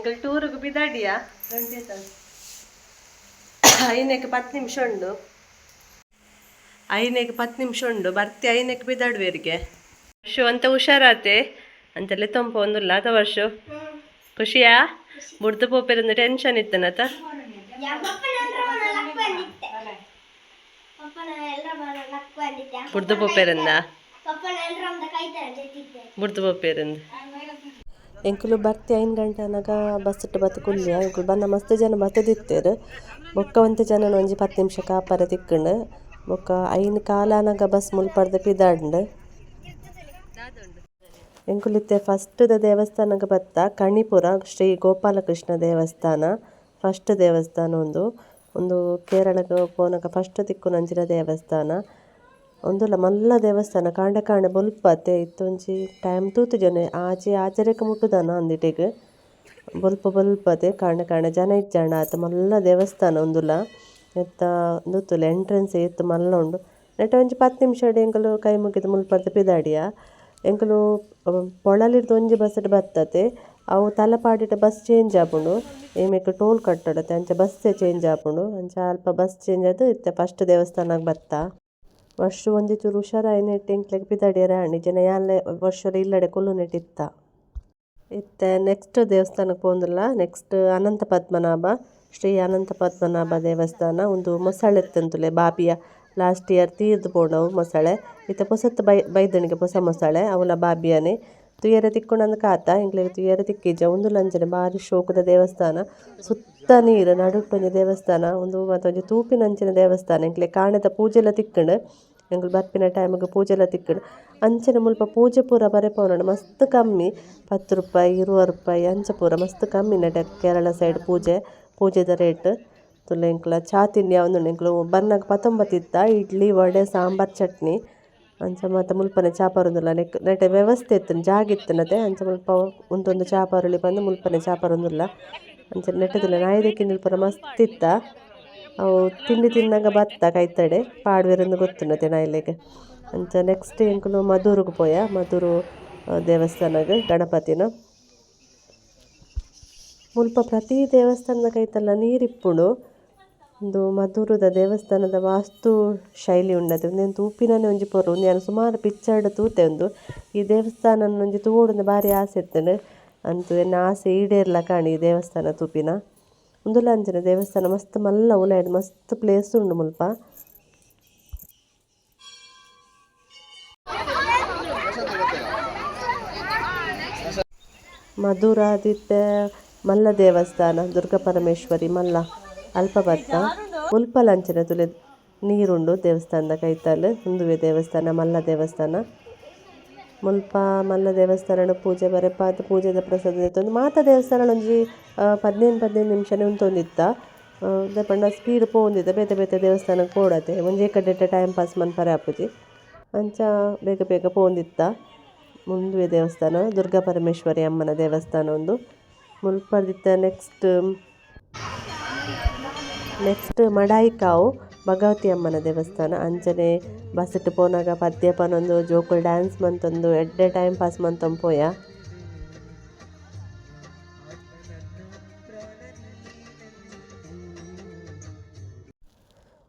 ಎಂಕಲ್ ಟೂರಿಗೆ ಬಿದಾಡಿಯಾ? ಐನಕ್ಕೆ ಪತ್ತು ನಿಮಿಷ ಉಂಡು. ಐನಕ್ಕೆ ಪತ್ತು ನಿಮಿಷ ಉಂಡು. ಬರ್ತಿ ಐನಕ್ಕೆ ಬಿದಾಡುವರಿಗೆ ವರ್ಷ ಅಂತ ಹುಷಾರಾತೆ? ಅಂತೆಲ್ಲ ತೊಂಪ ಒಂದಿಲ್ಲ ಅಥ ವರ್ಷು? ಖುಷಿಯಾ? ಬುಡ್ದು ಪೋಪೆರಂದು ಟೆನ್ಷನ್ ಇತ್ತನತ ಬುಡ್ದು ಪೋಪೆರಂದ ಬುಡ್ದು ಪೋಪೆರಂದು ಎಂಕುಲು ಬರ್ತಿ ಐನ್ ಗಂಟೆ ಅನಗ ಬಸ್ ಇಟ್ಟು ಬತ್ತು ಕುಲ್ಯ. ಎಂಕುಲು ಬಂದ ಮಸ್ತ್ ಜನ ಬತ್ತದಿತ್ತೇರು ಬೊಕ್ಕ ಒಂತೆ ಜನ ಒಂಜಿ ಪತ್ತು ನಿಮಿಷ ಕಾಪರ ತಿಕ್ಕಂಡು. ಬೊಕ್ಕ ಐನ್ ಕಾಲಾನಾಗ ಬಸ್ ಮುಲ್ಪಡ್ದು ಪಿದಾಂಡು. ಎಂಕುಲಿತ್ತೆ ಫಸ್ಟ್ ದ ದೇವಸ್ಥಾನಕ್ಕೆ ಬತ್ತ ಕಣಿಪುರ, ಶ್ರೀ ಗೋಪಾಲಕೃಷ್ಣ ದೇವಸ್ಥಾನ, ಫಸ್ಟ್ ದೇವಸ್ಥಾನ ಒಂದು. ಒಂದು ಕೇರಳಕ್ಕೆ ಪೋನಗ ಫಸ್ಟ್ ತಿಕ್ಕುನಂಚಿನ ದೇವಸ್ಥಾನ. ಒಂದುಲ ಮಲ್ಲ ದೇವಸ್ಥಾನ ಕಾಂಡೆ ಕಾಂಡೆ ಬೊಲ್ಪತೆ ಇತ್ತೊಂಜಿ ಟೈಮ್ ತೂತು ಜನ ಆಚೆ ಆಚರೆಗೆ ಮುಟ್ಟುದಾನ ಅಂದಿಟಿಗೆ ಬೊಲ್ಪ ಬೊಲ್ಪತೆ ಕಾಂಡೆ ಕಾಂಡೆ ಜನ ಇಜ್ಜಾಂಡ ಆತ ಮಲ್ಲ ದೇವಸ್ಥಾನ ಉಂದುಲ ಎತ್ತ ದುತ್ತುಲ ಎಂಟ್ರೆನ್ಸ್ ಎತ್ತು ಮಲ್ಲ ಉಂಡು. ನೆಟ್ಟ ಒಂಜಿ ಪತ್ತು ನಿಮಿಷ ಎಂಕಲು ಕೈ ಮುಗಿದು ಮುಲ್ಪರ್ದು ಪಿದಾಡಿಯ. ಎಂಕಲು ಪೊಳಲಿರ್ದು ಒಂಜಿ ಬಸ್ಡ್ ಬತ್ತತೆ. ಅವು ತಲಪಾಡಿಟ ಬಸ್ ಚೇಂಜ್ ಆಪುಂಡು. ಏಮೆಕ್ ಟೋಲ್ ಕಟ್ಟಡತೆ ಅಂಚ ಬಸ್ಸೇ ಚೇಂಜ್ ಆಪುಂಡು. ಅಂಚ ಅಲ್ಪ ಬಸ್ ಚೇಂಜ್ ಆದ್ ಇತ್ತೆ ಫಸ್ಟ್ ದೇವಸ್ಥಾನಗ್ ಬತ್ತ. ವರ್ಷ ಒಂದಿಚೂರು ಹುಷಾರಾಯಿನ ಎಂಕ್ಲೆಗ್ ಪಿದಾಡಿಯರ ಆಣಿ ಜನ. ಯಾನ್ಲೆ ಇಲ್ಲಡೆ ಕೊಲ್ಲು ನೆಟ್ಟಿತ್ತ. ಇತ್ತೆ ನೆಕ್ಸ್ಟ್ ದೇವಸ್ಥಾನಕ್ಕೆ ಪೋಂದುಲ್ಲ ನೆಕ್ಸ್ಟ್ ಅನಂತ ಪದ್ಮನಾಭ, ಶ್ರೀ ಅನಂತ ಪದ್ಮನಾಭ ದೇವಸ್ಥಾನ. ಒಂದು ಮೊಸಳೆ ತಂತುಲೆ ಬಾಬಿಯ ಲಾಸ್ಟ್ ಇಯರ್ ತೀರ್ದು ಪೋಂಡವು ಮೊಸಳೆ. ಇತ್ತೆ ಪೊಸತ್ ಬೈ, ಬೈದಣಿಗೆ ಹೊಸ ಮೊಸಳೆ, ಅವಲ ಬಾಬಿಯನೆ. ತುಯರೆ ತಿಕ್ಕೊಂಡಂದು ಕಾತ ಎಂಕ್ಲೆಗ್ ತುಯರೆ ತಿಕ್ಕಿಜ. ಒಂದು ಲಂಜನೆ ಬಾರಿ ಶೋಕದ ದೇವಸ್ಥಾನ. ಸುತ್ತ ನೀರು ನಡುಪಿನ ದೇವಸ್ಥಾನ, ಒಂದು ಒಂಜಿ ತೂಪಿನಂಚಿನ ದೇವಸ್ಥಾನ. ಎಂಕ್ಲೆ ಕಾಣದ ಪೂಜೆಲ ತಿಕ್ಕುಂಡು ಎಂಕುಲು ಬರ್ಪಿನ ಟೈಮ್ಗೆ ಪೂಜೆಲ ತಿಕ್ಕಂಡು ಅಂಚನೆ ಮುಲ್ಪ ಪೂಜೆ ಪೂರ ಬರೆಪವನ ಮಸ್ತ್ ಕಮ್ಮಿ. ಪತ್ತು ರೂಪಾಯಿ ಇರುವ ರೂಪಾಯಿ, ಅಂಚ ಪೂರ ಮಸ್ತ್ ಕಮ್ಮಿ ನಡ ಕೇರಳ ಸೈಡ್ ಪೂಜೆ. ಪೂಜೆದ ರೇಟ್ ತುಲೆ ಎಂಕ್ಲ ಚಾ ತಿಂಡಿ ಯಾವ್ದು ಎಂಕ್ಲು ಬರ್ನಾಗ ಪತೊಂಬತ್ತಿತ್ತ ಇಡ್ಲಿ, ವಡೆ, ಸಾಂಬಾರ್, ಚಟ್ನಿ. ಅಂಚ ಮಾತ ಮುಲ್ಪನೆ ಚಾಪರೊಂದುಲ್ಲ ನೆಕ್ ನೆಟೆ ವ್ಯವಸ್ಥೆ ಇತ್ತು. ಜಾಗ ಇತ್ತನತೆ ಅಂಚ ಮುಲ್ಪ ಒಂದೊಂದು ಚಾಪರುಳಿ ಬಂದು ಮುಲ್ಪನೆ ಚಾಪರೊಂದುಲ್ಲ ಅಂಚ ನೆಟ್ಟದಿಲ್ಲ ನಾಯಿದಕ್ಕೆ ನಿಲ್ಪುರ ಮಸ್ತ್ ಇತ್ತ ಅವು ತಿಂಡಿ ತಿನ್ನಾಗ ಬತ್ತ ಕೈತಡೆ. ಪಾಡ್ವೆರಂದು ಗೊತ್ತುಂಡತೆ ನಾಯಿಲೆಗೆ ಅಂಚ ನೆಕ್ಸ್ಟ್ ಎಂಕುಲು ಮಧುರಿಗೆ ಪೋಯ. ಮಧುರು ದೇವಸ್ಥಾನಗ್, ಗಣಪತಿನ. ಮುಲ್ಪ ಪ್ರತಿ ದೇವಸ್ಥಾನದ ಕೈತಲ್ಲ ನೀರಿಪ್ಪುಂಡು. ಒಂದು ಮಧುರದ ದೇವಸ್ಥಾನದ ವಾಸ್ತು ಶೈಲಿ ಉಂಡದು. ಒಂದೇನು ತೂಪಿನೇ ಒಂಜಿ ಪೊರು. ಒಂದು ಸುಮಾರು ಪಿಚ್ಚರ್ಡ್ ತೂತೆ ಒಂದು. ಈ ದೇವಸ್ಥಾನ ಒಂಜಿ ತೂಡೊಂದು ಬಾರಿ ಆಸೆ ಇತ್ತಂಡ್. ಅಂತು ಆಸೆ ಈಡೇರ್ಲ ಕಾಣಿ ದೇವಸ್ಥಾನ ತೂಪಿನ ಉಂದುಲ ಅಂಚನೆ ದೇವಸ್ಥಾನ ಮಸ್ತ್ ಮಲ್ಲ ಉಲಾಯ್ಡ್ ಮಸ್ತ್ ಪ್ಲೇಸ್ ಉಂಡು ಮುಲ್ಪ. ಮಧುರಾದಿತ್ಯ ಮಲ್ಲ ದೇವಸ್ಥಾನ, ದುರ್ಗಾ ಪರಮೇಶ್ವರಿ ಮಲ್ಲ ಅಲ್ಪ ಭತ್ತ ಮುಲ್ಪ ಲಂಚನ ತುಲೆ ನೀರುಂಡು ದೇವಸ್ಥಾನದ ಕೈತಲ್ ಹಿಂದುವೆ ದೇವಸ್ಥಾನ, ಮಲ್ಲ ದೇವಸ್ಥಾನ. ಮುಲ್ಪ ಮಲ್ಲ ದೇವಸ್ಥಾನ ಪೂಜೆ ಬರೆ ಪಾತ ಪೂಜೆದ ಪ್ರಸಾದ ಇತ್ತೊಂದು ಮಾತ ದೇವಸ್ಥಾನ ಒಂಜಿ ಪದ್ನೈದು ಪದ್ನೈದು ನಿಮಿಷನೇ ಉಂತೊಂದಿತ್ತ. ಪಂಡ ಸ್ಪೀಡ್ ಪೋಂದಿತ್ತ ಬೇತೆ ಬೇತೆ ದೇವಸ್ಥಾನಕ್ಕೆ ಪೋಡತೆ ಒಂಜಿ ಕಡೆ ಟೈಮ್ ಪಾಸ್ ಮನ್ಪರೆ ಆಪುಜಿ. ಅಂಚ ಬೇಗ ಬೇಗ ಪೋಂದಿತ್ತ ಮುಂದುವೆ ದೇವಸ್ಥಾನ, ದುರ್ಗಾ ಪರಮೇಶ್ವರಿ ಅಮ್ಮನ ದೇವಸ್ಥಾನ ಒಂದು. ಮುಲ್ಪದಿತ್ತ ನೆಕ್ಸ್ಟ್ ನೆಕ್ಸ್ಟ್ ಮಡಾಯಿಕಾವು ಭಗವತಿ ಅಮ್ಮನ ದೇವಸ್ಥಾನ ಅಂಚನೆ ಬಸ್ಸಿಟ್ ಪೋನಾಗ ಪದ್ಯಪನೊಂದು ಜೋಕುಲು ಡ್ಯಾನ್ಸ್ ಮಂತೊಂದು ಎಡ್ಡೆ ಟೈಮ್ ಪಾಸ್ ಮಂತೊಂದು ಪೋಯ.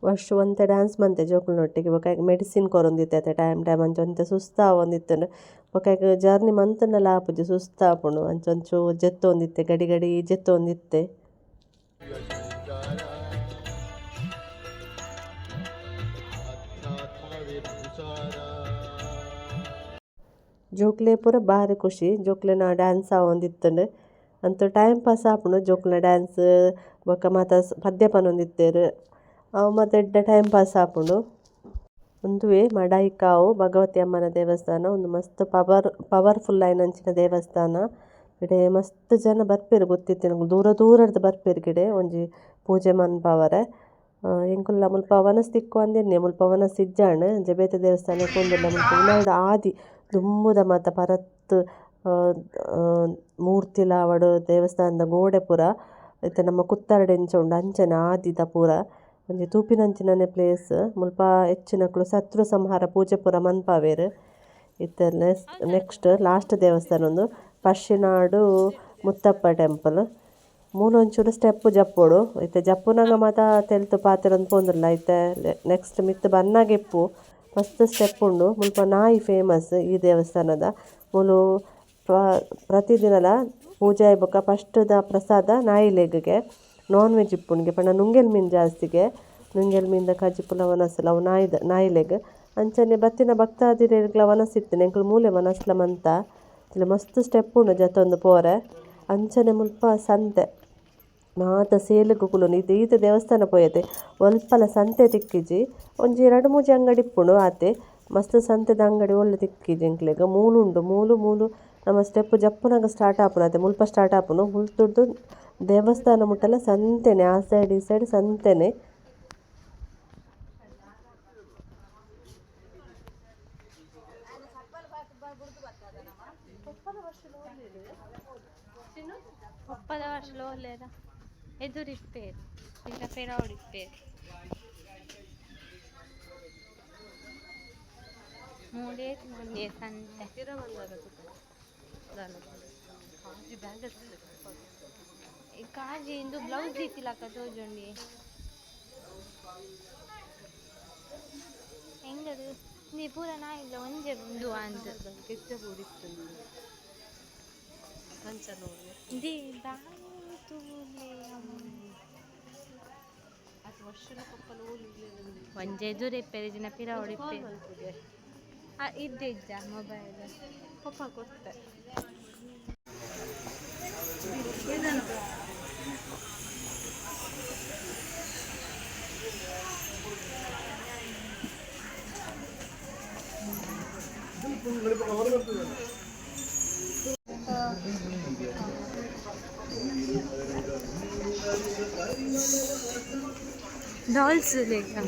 ವರ್ಷ ಒಂತೆ ಡ್ಯಾನ್ಸ್ ಮಂತೆ ಜೋಕುಲ್ನೊಟ್ಟಿಗೆ. ಬೊಕ ಮೆಡಿಸಿನ್ ಕೊರೊಂದಿತ್ತೆ ಟೈಮ್ ಟೈಮ್ ಅಂಚ ಸುಸ್ತಾ ಒಂದಿತ್ತುಂಡು ಬೊಕ ಜರ್ನಿ ಮಂತನ ಆಪುಜಿ ಸುಸ್ತಾಪುಂಡು ಅಂಚೊಂಚು ಜೆತ್ತೊಂದಿತ್ತೆ, ಗಡಿ ಗಡಿ ಜೆತ್ತೊಂದಿತ್ತೆ. ಜೋಕ್ಲೆ ಪೂರ ಬಾರಿ ಖುಷಿ. ಜೋಕ್ಲೆನ ಡ್ಯಾನ್ಸ್ ಆವೊಂದಿತ್ತಂಡ್ ಅಂತ ಟೈಮ್ ಪಾಸ್ ಆಪುಂಡು ಜೋಕ್ಲೆ ಡ್ಯಾನ್ಸ್ ಬೊಕ ಮಾತ ಪದ್ಯ ಪನೊಂದಿತ್ತೆರ್ ಅವು ಮಾತ ಎಡ್ಡೆ ಟೈಮ್ ಪಾಸ್ ಆಪುಂಡು. ಉಂದುವೆ ಮಡಾಯಿಕಾವು ಭಗವತಿ ಅಮ್ಮನ ದೇವಸ್ಥಾನ, ಒಂದು ಮಸ್ತ್ ಪವರ್ ಪವರ್ಫುಲ್ ಆಯಿನಂಚಿನ ದೇವಸ್ಥಾನ. ಇಡೆ ಮಸ್ತ್ ಜನ ಬರ್ಪೆರ್ ಗೊತ್ತಿತ್ತಿನ ದೂರ ದೂರದ ಬರ್ಪೆರ್ ಗಿಡೆ ಒಂಜಿ ಪೂಜೆ ಮನ್ಪವರೆ. ಎಂಕುಲ್ಲ ಮುಲ್ಪ ವನಸ್ ತಿಕ್ಕು ಅಂದೆನ್ನೆ ಮುಲ್ಪ ವನಸ್ ಇಜ್ಜಾಂಡ್ ಜಬೇತ ಬೇತೆ ದೇವಸ್ಥಾನಗ್ ಪೋಂದುಲ್ಲ ಮುಲ್ಪ ಆದಿ ದುಂಬುದ ಮಾತ ಪರತ್ ಮೂರ್ತಿಲ ಆವಡ್ ದೇವಸ್ಥಾನದ ಗೋಡೆ ಪೂರ ಐತೆ ನಮ್ಮ ಕುತ್ತರಡೆಂಚ ಉಂಡು, ಅಂಚನೆ ಆದಿದ ಪೂರ ಒಂಜಿ ತೂಪಿನಂಚಿನನೆ ಪ್ಲೇಸ್ ಮುಲ್ಪ ಹೆಚ್ಚಿನಕ್ಲು ಸತ್ರ ಸಂಹಾರ, ಪೂಜೆ ಪೂರ, ಮನ್ಪಾವೆರ್. ಇತ್ತೆ ನೆಕ್ಸ್ಟ್ ಲಾಸ್ಟ್ ದೇವಸ್ಥಾನ ಉಂದು ಪಶ್ಚಿನಾಡು ಮುತ್ತಪ್ಪ ಟೆಂಪಲ್ ಮೂಲೊಂಚೂರು ಸ್ಟೆಪ್ ಜಪ್ಪೊಡು ಐತೆ ಜಪ್ಪುನಗ ಮಾತ ತೆಲ್ತು ಪಾತೆರೊಂದು ಪೋಂದುಲ್ಲ ಐತೆ ನೆಕ್ಸ್ಟ್ ಮಿತ್ತ್ ಬನ್ನಾಗ ಇಪ್ಪು ಮಸ್ತ್ ಸ್ಟೆಪ್ ಉಂಡು. ಮುಲ್ಪ ನಾಯಿ ಫೇಮಸ್ ಈ ದೇವಸ್ಥಾನದ. ಮೂಲು ಪ್ರ- ಪ್ರತಿದಿನಲ ಪೂಜೆ ಆಯ್ಬೊಕ ಫಸ್ಟ್ದ ಪ್ರಸಾದ ನಾಯಿ ಲೆಗ್ಗೆ ನಾನ್ ವೆಜ್ ಇಪ್ಪುಣ್ಗೆ ಪಂಡ ನುಂಗೆಲ್ ಮೀನು ಜಾಸ್ತಿಗೆ, ನುಂಗೆಲ್ ಮೀನ್ದ ಕಾಜಿ ಪುಲ ವನಸ್ಲ, ಅವು ನಾಯಿದ ನಾಯಿ ಲೆಗ್ ಅಂಚನೆ ಬತ್ತಿನ ಭಕ್ತಾದಿರೆಗ್ಲ ವನಸಿತ್ತಿನ ಎಂಕುಲು ಮೂಲೆ ವನಸ್ಲ ಮಂತ. ಇತ್ಲ ಮಸ್ತ್ ಸ್ಟೆಪ್ ಉಂಡು ಜತೊಂದು ಪೋರೆ. ಅಂಚನೆ ಮುಲ್ಪ ಸಂತೆ. ಮಾತ ಸೇಲುಗು ಕುಲುನಿ ಇದು ಈತ ದೇವಸ್ಥಾನ ಪೋಯೆತೆ ಒಲ್ಪಲ ಸಂತೆ ತಿಕ್ಕಿಜಿ ಒಂಜಿ ಎರಡು ಮೂಜಿ ಅಂಗಡಿ ಇಪ್ಪುಂಡು ಆತೆ ಮಸ್ತ್ ಸಂತೆದ ಅಂಗಡಿ ಒಳ್ಳೆ ತಿಕ್ಕಿಜಿ ಎಂಕ್ಲೆಗ್ ಮೂಲುಂಡು ಮೂಲು ಮೂಲು ನಮ್ಮ ಸ್ಟೆಪ್ ಜಪ್ಪುನಗ ಸ್ಟಾರ್ಟ್ ಆಪುನ ಆತೆ ಮುಲ್ಪ ಸ್ಟಾರ್ಟ್ ಆಪುನು ಮುಲ್ತುಡ್ದು ದೇವಸ್ಥಾನ ಮುಟ್ಟಲ ಸಂತೆನೆ ಆ ಸೈಡ್ ಈ ಸೈಡ್ ಸಂತೆನೆ ముప్పై వర్షాలు లేదా এ তো রিপের এটা ফেরাও রিপের ಮೂರೇ ಒಂದು ಹತ್ತಿರ ಬಂದಾಗ ಕಾಜಿ ಇಂದು ಬ್ಲೌಸ್ ಇತ್ತಿಲಕ್ಕ ತೋಜೊಂಡಿ ಹೆಂಗದು ನೀ ಪೂರ ನಾ ಇಲ್ಲ ಒಂದೇ ಒಂದು ಅಂತ ಕೆಚ್ಚ ಪೂರಿತ್ತು ನೋಡಿ ಒಂಜೆ ಜೋರ್ ಇಪ್ಪೆರೆ ಜನ ಪಿರಾವಳಿ ಇದ್ದೆ ಇದ್ದ ಮೊಬೈಲ್ ಪಪ್ಪ ಕೊಡ್ತಾರೆ ಇದು लेगा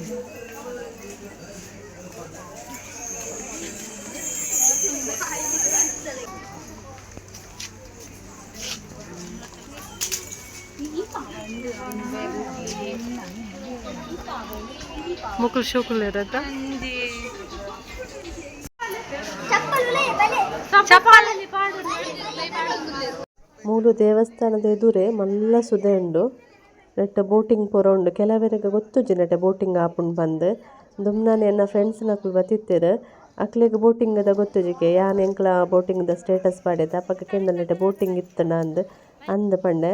ಮುಕುಲ್ ಶುಕುಲ್ ಇರತ್ತ ಚಪ್ಪಾಲಲ್ಲಿ ಪಾಡು ಮೂಲು ದೇವಸ್ಥಾನದ ಎದುರೇ ಮಲ್ಲ ಸುದೆ ಉಂಡು ನೆಟ್ಟ ಬೋಟಿಂಗ್ ಪೂರ ಉಂಡು. ಕೆಲವರಿಗೆ ಗೊತ್ತುಜಿ ನೆಟ್ಟ ಬೋಟಿಂಗ್ ಆಪುಂಡು ಬಂದು. ದುಮ್ನಾನೆ ಎನ್ನ ಫ್ರೆಂಡ್ಸ್ ನಕುಲು ಬತ್ತಿತ್ತೆರ್ ಅಕ್ಲೆಗ್ ಬೋಟಿಂಗ್ದ ಗೊತ್ತುಜಿಕೆ ಯಾನ್ ಎಂಕ್ಲ ಬೋಟಿಂಗ್ದ ಸ್ಟೇಟಸ್ ಪಾಡೈತೆ ಅಪ್ಪಗ ಕೆಂದ ನೆಟ್ಟ ಬೋಟಿಂಗ್ ಇತ್ತನ ಅಂದ್ ಅಂದ್ ಪಂಡೆ.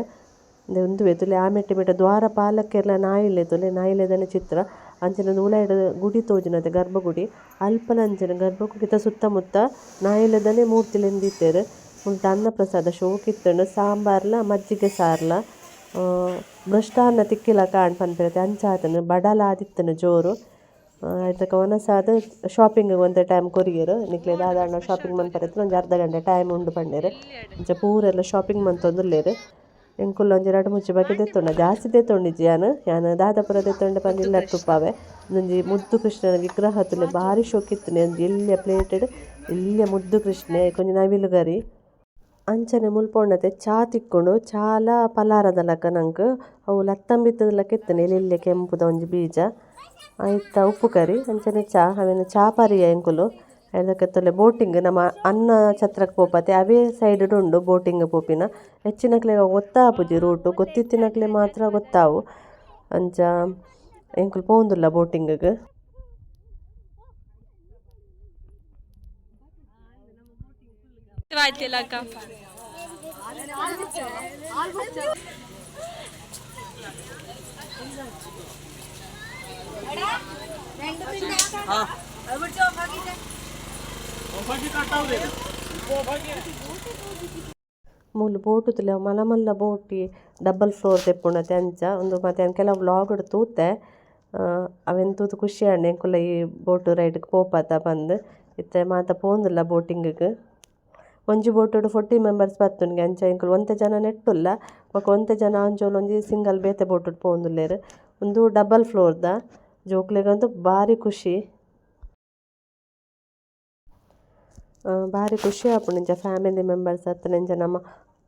ಇಂದೆ ಉಂದುವೆ ತುಲೆ ಆಮೆಟ್ಟೆ ಮಿಟ ದ್ವಾರ ಪಾಲಕ್ಕೆರ್ಲ ನಾಯಿಲೆ ತುಲೆ ನಾಯಿಲೆದನೆ ಚಿತ್ರ. ಅಂಚಿನ ಉಲಾಯ್ಡ್ ಗುಡಿ ತೋಜುನತೆ ಗರ್ಭಗುಡಿ. ಅಲ್ಪನಂಚಿನ ಗರ್ಭಗುಡಿದ ಸುತ್ತಮುತ್ತ ನಾಯಿಲೆದನೆ ಮೂರ್ತಿಲೆಂದಿತ್ತೇರ್ ಉಂಟ ಅನ್ನ ಪ್ರಸಾದ ಶೋಕಿತ್ತಂಡು. ಸಾಂಬಾರ್ಲ, ಮಜ್ಜಿಗೆ ಸಾರ್ಲ. ಮೃಷ್ಟಾನ್ನ ತಿಕ್ಕಿಲ ಕಾಣ್ ಪನ್ಪಿರತ್ತೆ. ಅಂಚಾತನ ಬಡಲ ಆದಿತ್ತನ ಜೋರು ಆಯ್ತಕ ಒನಸಾದ ಶಾಪಿಂಗ್ ಒಂದೇ ಟೈಮ್ ಕೊರಿಯರು. ನಿಕ್ಲೆ ದಾದಾಂಡ ಶಾಪಿಂಗ್ ಮನ್ಪರತ್ತೆ ಒಂಜಿ ಅರ್ಧ ಗಂಟೆ ಟೈಮ್ ಉಂಡು ಪಂಡೇರು ಅಂಚ ಪೂರೆಲ್ಲ ಶಾಪಿಂಗ್ ಮಂತೊಂದುಲ್ಲೆರ್ ಎಂಕುಲ್ಲ ಒಂಜಿ ಎರಡು ಮುಚ್ಚಿ ಬಗ್ಗೆ ದೆತ್ತೊಂಡ. ಜಾಸ್ತಿ ದೆತ್ತೊಂಡಿಜ್ಜಿ ಯಾನ್? ಯಾನ್ ದಾದಾಪುರ ದೆತ್ತೊಂಡೆ ಪಂದ್ ಇಲ್ಲ ತುಪ್ಪವೆ. ಒಂಜಿ ಮುದ್ದು ಕೃಷ್ಣನ ವಿಗ್ರಹ ತುಲೆ ಭಾರಿ ಶೋಕಿತ್ತುನೆ. ಒಂಜಿ ಇಲ್ಲಿಯ ಪ್ಲೇಟೆಡ್ ಇಲ್ಲಿಯ ಮುದ್ದು ಕೃಷ್ಣೆ. ಕೊಂಚ ನವಿಲುಗರಿ ಅಂಚನೆ ಮುಲ್ಪೊಂಡತೆ ಚಾ ತಿಕ್ಕೊಂಡು, ಚಾಲ ಪಲಾರದ ಲಕ ನಂಕ್ ಅವು ಲತ್ತಂಬಿತ್ತದ ಲಕ ಇತ್ತನೆ, ಎಲೆಲ್ಲೆ ಕೆಂಪುದ ಒಂಜಿ ಬೀಜ. ಆಯ್ತ, ಉಪ್ಪು ಕರಿ, ಅಂಚನೆ ಚಾ, ಅವೆನ್ ಚಾ ಪರಿಯ ಎಂಕುಲು. ಅದಕ್ಕೆ ತೊಲೆ ಬೋಟಿಂಗ್, ನಮ್ಮ ಅನ್ನ ಛತ್ರಕ್ಕೆ ಪೋಪತೆ, ಅವೇ ಸೈಡ್ ಉಂಡು ಬೋಟಿಂಗ್ ಪೋಪಿನ. ಹೆಚ್ಚಿನಕ್ಲೆ ಗೊತ್ತಾಪುಜಿ ರೂಟು ಗೊತ್ತಿತ್ತಿನಕ್ಲೆ ಮಾತ್ರ ಗೊತ್ತಾವು. ಅಂಚ, ಎಂಕುಲು ಪೋಂದುಲ್ಲ ಬೋಟಿಂಗ್ಗೆ. ಮೂಲು ಬೋಟು ತುಲೆ ಮಲ್ಲ ಮಲ್ಲ ಬೋಟಿ ಡಬಲ್ ಫ್ಲೋರ್ ತೆಪ್ಪುಂಡತೆ ಅಂಚ ಒಂದು ಮತ್ತೆ ಕೆಲವು ಬ್ಲಾಗ್ ತೂತೆ. ಅವೆನ್ ತೂತು ಖುಷಿ ಆಂಡ್ ಈ ಬೋಟು ರೈಡ್ಗೆ ಪೋಪಾತ ಬಂದು. ಇತ್ತೆ ಮಾತ ಪೋಂದಿಲ್ಲ ಬೋಟಿಂಗ್ಗ್. ಒಂಜಿ ಬೋಟುಡು ಫೋರ್ಟಿ ಮೆಂಬರ್ಸ್ ಬತ್ತುನ್ಗೆ ಅಂಚ ಎಂಕುಲು ಒಂತೆ ಜನ ನೆಟ್ಟುಲ್ಲ. ಬೊಕ ಒಂತೆ ಜನ ಅಂಚೋಲು ಒಂಜಿ ಸಿಂಗಲ್ ಬೇತೆ ಬೋಟುಡು ಪೋವೊಂದುಲ್ಲೆರ್. ಒಂದು ಡಬಲ್ ಫ್ಲೋರ್ದ ಜೋಕ್ಲೆಗಂತೂ ಬಾರಿ ಖುಷಿ. ಭಾರಿ ಖುಷಿ ಆಪುಂಡು ಇಂಚ ಫ್ಯಾಮಿಲಿ ಮೆಂಬರ್ಸ್ ಅತ್ತನ ಇಂಚ ನಮ್ಮ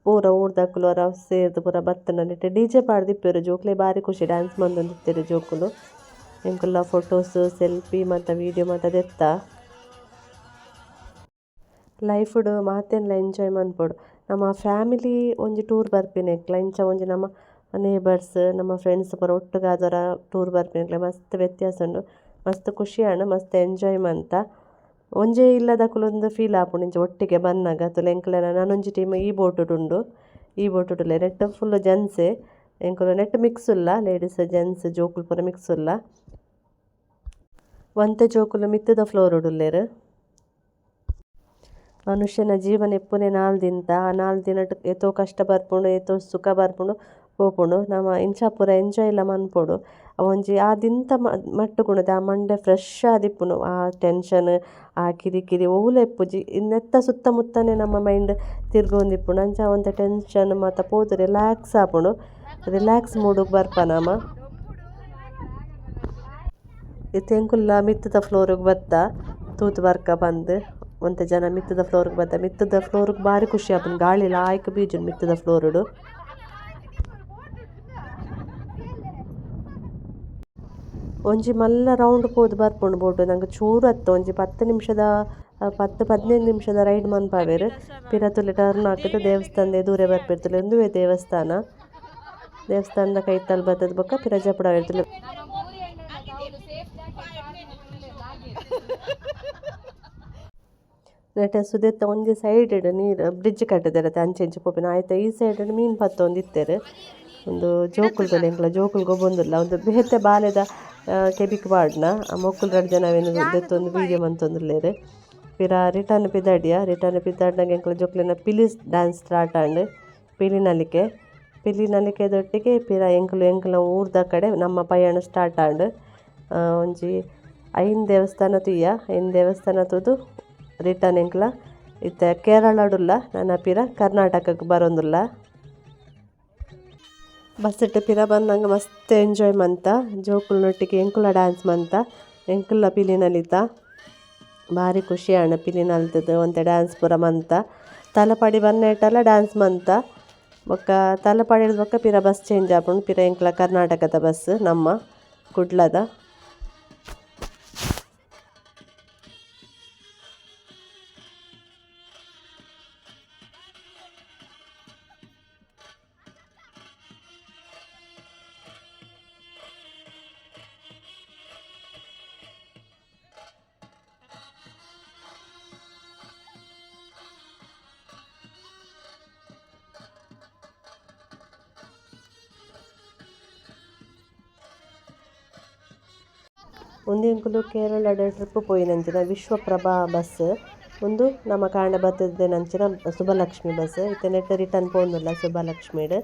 ಪೂರ ಊರ್ದಕ್ಕುಲು ಅವರ ಸೇರ್ದು ಪೂರ ಬತ್ತನ ನೆಟ್ಟು. ಡಿ ಜೆ ಪಾಡ್ದಿಪ್ಪೆರು ಜೋಕ್ಲೆ ಬಾರಿ ಖುಷಿ. ಡ್ಯಾನ್ಸ್ ಮಂದೊಂದಿತ್ತೆರು ಜೋಕುಲು. ಎಂಕುಲ್ಲ ಫೋಟೋಸ್ ಸೆಲ್ಫಿ ಮತ್ತು ವೀಡಿಯೋ ಮತ್ತು ದೆತ್ತ ಲೈಫುಡು ಮಾತೆನ್ಲ ಎಂಜಾಯ್ ಮನ್ಪೊಡು ನಮ್ಮ ಫ್ಯಾಮಿಲಿ ಒಂಜಿ ಟೂರ್ ಬರ್ಪಿನೆಕ್ಲ ಇಂಚ ಒಂಜಿ ನಮ್ಮ ನೇಬರ್ಸ್ ನಮ್ಮ ಫ್ರೆಂಡ್ಸ್ ಪೂರ ಒಟ್ಟುಗಾದರ ಟೂರ್ ಬರ್ಪಿನೆಕ್ಲ ಮಸ್ತ್ ವ್ಯತ್ಯಾಸ ಉಂಡು ಮಸ್ತ್ ಖುಷಿ ಆಂಡ್ ಮಸ್ತ್ ಎಂಜಾಯ್ ಮಂತ ಒಂಜೇ ಇಲ್ಲದಕುಲೊಂದು ಫೀಲ್ ಆಪುಂಡು. ಇಂಚ ಒಟ್ಟಿಗೆ ಬನ್ನಗ ತುಲು ಎಂಕ್ಲೆನ ನಾನೊಂಜಿ ಟೀಮ್ ಈ ಬೋಟುಡು ಉಂಡು. ಈ ಬೋಟುಡುಲೆ ನೆಟ್ಟ್ ಫುಲ್ ಜೆಂಟ್ಸೆ ಎಂಕುಲು ನೆಟ್ಟ್ ಮಿಕ್ಸ್ ಉಲ್ಲ. ಲೇಡೀಸ್ ಜೆಂಟ್ಸ್ ಜೋಕುಲು ಪೂರ ಮಿಕ್ಸ್ ಉಲ್ಲ. ಒಂತೆ ಜೋಕುಲು ಮಿತ್ತುದ ಫ್ಲೋರ್ ಉಡುಲ್ಲೆರ್ ಮನುಷ್ಯನ ಜೀವನ ಎಪ್ಪುನೆ ನಾಲ್ ದಿಂತ ಆ ನಾಲ್ ದಿನಟ್ ಏತೋ ಕಷ್ಟ ಬರ್ಪುಂಡು, ಎತ್ತೋ ಸುಖ ಬರ್ಪುಂಡು ಪೋಪುಂಡು ನಮ ಇಂಚ ಪೂರ ಎಂಜಾಯ್ ಲ ಮನ್ಪೊಡು ಅವಂಜಿ ಆ ದಿಂತ ಮಟ್ಟುಗುಣದ, ಆ ಮಂಡೆ ಫ್ರೆಶ್ ಆದಿಪ್ಪುನು ಆ ಟೆನ್ಷನ್ ಆ ಕಿರಿಕಿರಿ ಒವುಲ ಎಪ್ಪುಜಿ ನೆತ್ತ ಸುತ್ತಮುತ್ತನೆ ನಮ್ಮ ಮೈಂಡ್ ತಿರ್ಗೊಂದಿಪ್ಪುಂಡು ಅಂಚ ಒಂದು ಟೆನ್ಷನ್ ಮಾತ ಪೋದು ರಿಲ್ಯಾಕ್ಸ್ ಆಪುಂಡು. ರಿಲ್ಯಾಕ್ಸ್ ಮೂಡುಗ್ ಬರ್ಪ ನಮ. ಇತ್ತೆ ಎಂಕುಲ್ಲ ಮಿತ್ತದ ಫ್ಲೋರಿಗೆ ಬತ್ತ, ತೂತು ಬರ್ಕ ಬಂದ್. ಒಂತೆ ಜನ ಮಿತ್ತದ ಫ್ಲೋರ್ಗೆ ಬತ್ತ ಮಿತ್ತದ ಫ್ಲೋರ್ಗೆ ಬಾರಿ ಖುಷಿ ಆಪುಂಡು ಗಾಳಿ ಲಾಯ್ಕ್ ದ ಫ್ಲೋರ್ ಡು. ಒಂಜಿ ಮಲ್ಲ ರೌಂಡ್ ಪೋದು ಬರ್ಪುಂಡು ಬೋಟು. ನಂಗೆ ಚೂರು ಹತ್ತು ಒಂಜಿ ಪತ್ತು ನಿಮಿಷದ ಪತ್ತು ಪದಿನೈದು ನಿಮಿಷದ ರೈಡ್ ಮನ್ಪಾವೆರ್. ಪಿರತುಲೆ ಟರ್ನ್ ಹಾಕಿದ್ರೆ ದೇವಸ್ಥಾನದ ದೂರ ಬರ್ಪಿರ್ತಲ್ಲ ಒಂದುವೇ ದೇವಸ್ಥಾನ. ದೇವಸ್ಥಾನದ ಕೈತಲ್ ಬತ್ತದ ಬೊಕ್ಕ ಪಿರ ಜಪಡ ಇರ್ತಲೆ ನೆಟ್ಟ ಸುದೆತ್ತ ಒಂಜಿ ಸೈಡ್ ನೀರು ಬ್ರಿಡ್ಜ್ ಕಟ್ಟದಿರತ್ತೆ ಅಂಚೆ ಅಂಚೆ ಪೋಪಿನ. ಆಯ್ತಾ ಈ ಸೈಡ್ ಮೀನು ಪತ್ತ ಒಂದು ಇತ್ತೇರು. ಒಂದು ಜೋಕುಲ್ದಲ್ಲಿ ಎಂಕ್ಲ ಜೋಕುಲ್ ಗೊಬ್ಬೊಂದುಲ್ಲ ಒಂದು ಬೇತೆ ಬಾಲೆದ ಕೆಬಿಕ್ ಬಾಡ್ನ ಆ ಮೊಕ್ಕುಲ್ ರಡ್ ಜನ ದೆತ್ತೊಂದು ವೀಡಿಯೋ ಮಂತೊಂದುಲ್ಲೇರು ಪಿರ ರಿಟರ್ನ್ ಪಿದಾಡಿಯ ರಿಟರ್ನ್ ಪಿದಾಡ್ನಾಗ ಎಂಕ್ಲ ಜೋಕ್ಲಿನ ಪಿಲಿಸ್ ಡ್ಯಾನ್ಸ್ ಸ್ಟಾರ್ಟ್ ಆಂಡ್ ಪಿಲಿನಲಿಕೆ ದೊಟ್ಟಿಗೆ ಪಿರ ಎಂಕ್ಲು ಎಂಕ್ಲ ಊರ್ದ ಕಡೆ ನಮ್ಮ ಪಯಣ ಸ್ಟಾರ್ಟ್ ಆಂಡ್ ಒಂಜಿ ಐನ್ ದೇವಸ್ಥಾನ ತುಯ್ಯ. ಐನ್ ದೇವಸ್ಥಾನ ತುದು ರಿಟರ್ನ್ ಎಂಕ್ಲ? ಇತ್ತೆ ಕೇರಳಡುಲ್ಲ ನನ್ನ ಪಿರ ಕರ್ನಾಟಕಕ್ಕೆ ಬರೋಂದುಲ್ಲ ಬಸ್ಸೆಟ್ ಪಿರ ಬಂದಂಗ ಮಸ್ತ್ ಎಂಜಾಯ್ ಮಂತ, ಜೋಕುಲ್ನೊಟ್ಟಿಗೆ ಎಂಕುಲ ಡ್ಯಾನ್ಸ್ ಮಂತ, ಎಂಕುಲ ಪಿಲಿನಲಿತ ಭಾರಿ ಖುಷಿ ಆಣ ಪಿಲಿನಲ್ತದ್ದು ಒಂತೆ ಡ್ಯಾನ್ಸ್ ಪೂರ ಮಂತ. ತಲಪಾಡಿ ಬನ್ನೇಟಲ್ಲ ಡ್ಯಾನ್ಸ್ ಮಂತ. ಬೊಕ್ಕ ತಲಪಾಡಿ ಬೊಕ್ಕ ಪಿರ ಬಸ್ ಚೇಂಜ್ ಆಪುಂಡು, ಪಿರ ಎಂಕ್ಲ ಕರ್ನಾಟಕದ ಬಸ್, ನಮ್ಮ ಕುಡ್ಲದ. ಒಂದು ಕೇರಳಡ್ ಟ್ರಿಪ್ ಪೋಯಿನಂಚಿನ ವಿಶ್ವಪ್ರಭಾ ಬಸ್. ಒಂದು ನಮ್ಮ ಕಾಂಡ ಬತ್ತದೇನಂಚಿನ ಸುಭಲಕ್ಷ್ಮಿ ಬಸ್. ಇತ್ತೆ ನೆಟ್ಟ್ ರಿಟರ್ನ್ ಪೋಂದುಲ್ಲ ಸುಭಲಕ್ಷ್ಮಿಡ್.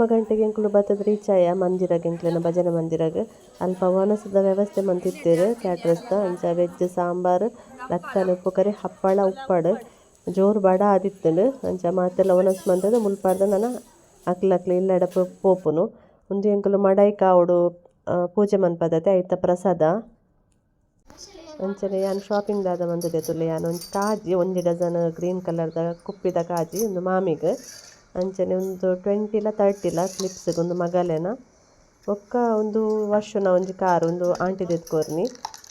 ರಾತ್ರಿ ಒರ್ಮ ಗಂಟೆಗೆ ಎಂಕುಲು ಬತ್ತದ ರೀಚ್ ಆಯ ಮಂದಿರಗ್ ಎಂಕ್ಲೆನ ಭಜನೆ ಮಂದಿರಗ್. ಅಲ್ಪ ವನಸದ ವ್ಯವಸ್ಥೆ ಮಂತಿತ್ತೇರು, ಕ್ಯಾಟ್ರಸ್ದ ಅಂಚ ವೆಜ್ ಸಾಂಬಾರ್ ಲಕ್ಕನ ಉಪ್ಪು ಕರಿ, ಹಪ್ಪಳ, ಉಪ್ಪಡ್. ಜೋರು ಬಡ ಆದಿತ್ತುಂಡು ಅಂಚ ಮಾತೆಲ್ಲ ಒನಸ್ ಮಂತದ ಮುಲ್ಪಾಡ್ದ ಅಕ್ಲ ಅಕ್ಲ ಇಲ್ಲಡ ಪೋಪುನು. ಮುಂದೆ ಎಂಕುಲು ಮಡೈ ಕಾವುಡು ಪೂಜೆ ಮನ್ಪದತೆ ಐತ ಪ್ರಸಾದ. ಅಂಚನೆ ಯಾನ್ ಶಾಪಿಂಗ್ ದಾದ ಬಂದಿದೆ ತುಲೆ, ಯಾನ್ ಒಂಜಿ ಕಾಜಿ, ಒಂಜಿ ಡಜನ್ ಗ್ರೀನ್ ಕಲರ್ದ, ಕುಪ್ಪಿದ ಕಾಜಿ ಒಂದು ಮಾಮಿಗ್. ಅಂಚನೆ ಒಂದು ಟ್ವೆಂಟಿಲ ತರ್ಟಿಲ ಕ್ಲಿಪ್ಸ್ಗೆ ಒಂದು ಮಗಲೆನ ಬೊಕ್ಕ ಒಂದು ವರ್ಷನ ಒಂಜಿ ಕಾರ್, ಒಂದು ಆಂಟಿ ದೆತ್ಕೊರ್ನಿ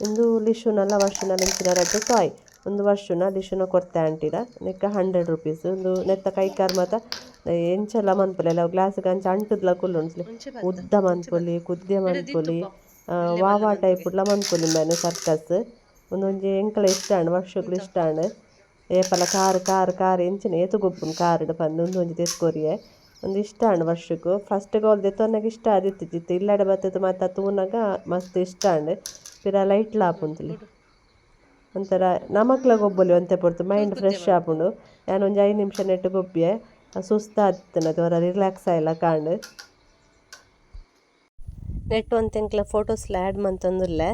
ಒಂದು ಲಿಶುನಲ ವರ್ಷನ ಇಂಚಿನ ರಡ್ಡು ಟಾಯ್ ಒಂದು ವರ್ಷನ ಲಿಶುನ ಕೊರ್ತೆ ಆಂಟಿಲ ನೆಕ್ಕ ಹಂಡ್ರೆಡ್ ರುಪೀಸ್ ಒಂದು ನೆತ್ತ ಕೈ ಕಾರ್ ಮಾತ. ಎಂಚೆಲ್ಲ ಮನ್ಪೊಲಿ ಅಲ್ಲ ಗ್ಲಾಸ್ಗೆ ಅಂಚ ಅಂಟುದ್ಲ ಉಂಟು ಉದ್ದ ಮನ್ಪುಲಿ, ಕುದ್ದೆ ಮನ್ಪುಲಿ ವಾವಾ ಟೈಪ್ ಉಡ್ಲ ಮನ್ಪೊಲಿ ಮೇನೆ ಸರ್ಕಸ್ ಒಂದೊಂಜಿ ಎಂಕಲ ಇಷ್ಟ ಆಂಡ್ ವರ್ಷಗಳು ಇಷ್ಟ ಆಂಡ್ ಏಪಲ ಕಾರ್ ಕಾರ್ ಕಾರ್ ಎಂಚಿನ ಏತು ಗೊಬ್ಬುನ್ ಕಾರ್ಡ್ ಪಂದ್ ಉಂದು ಒಂಜಿ ತೆಸ್ಕೊರಿಯೆ ಒಂದು ಇಷ್ಟ ಆಂಡ್ ವರ್ಷಕ್ಕೂ ಫಸ್ಟ್ ಗೋಲ್ ದೆತ್ತೊನ್ನಗ ಇಷ್ಟ ಆದಿತ್ತು ಜಿತ್ತು ಇಲ್ಲಡೆ ಬತ್ತದ ಮಾತ ತೂನಗ ಮಸ್ತ್ ಇಷ್ಟ ಆಂಡ್ ಪಿರ ಲೈಟ್ ಲಾಪುಂತುಲಿ ಒಂಥರ ನಮಕ್ಲ ಗೊಬ್ಬಲಿ ಒಂತೆ ಪೊರ್ತು ಮೈಂಡ್ ಫ್ರೆಶ್ ಆಪುಂಡು ನಾನು ಒಂದು ಐದು ನಿಮಿಷ ನೆಟ್ಟು ಗೊಬ್ಬಿಯೆ ಸುಸ್ತ ಅದು ರಿಲ್ಯಾಕ್ಸ್ ಆಯಿಲ್ಲ ಕಾಂಡು. ನೆಟ್ ಒಂತೆಂಕ್ಲ ಫೋಟೋಸ್ ಆ್ಯಡ್ ಮಂತೊಂದುಲ್ಲೆ.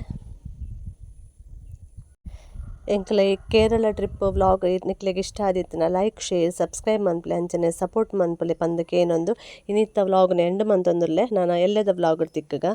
ಎಂಕ್ಲ ಕೇರಳ ಟ್ರಿಪ್ ವ್ಲಾಗ್ ನಿಕ್ಲೆಗ್ ಇಷ್ಟ ಆದಿತ್ತಿನ ಲೈಕ್, ಶೇರ್, ಸಬ್ಸ್ಕ್ರೈಬ್ ಮನ್ಪುಲೆ, ಅಂಚನೆ ಸಪೋರ್ಟ್ ಮನ್ಪುಲೆ ಪಂದಕ್ಕೆ ಏನೊಂದು ಇನ್ನಿತ್ತ ವ್ಲಾಗ್ನ ಎಂಡ್ ಮಂತೊಂದುಲ್ಲೆ ನಾನು ಎಲ್ಲೆದ ವ್ಲಾಗ್ ತಿಕ್ಕಗ.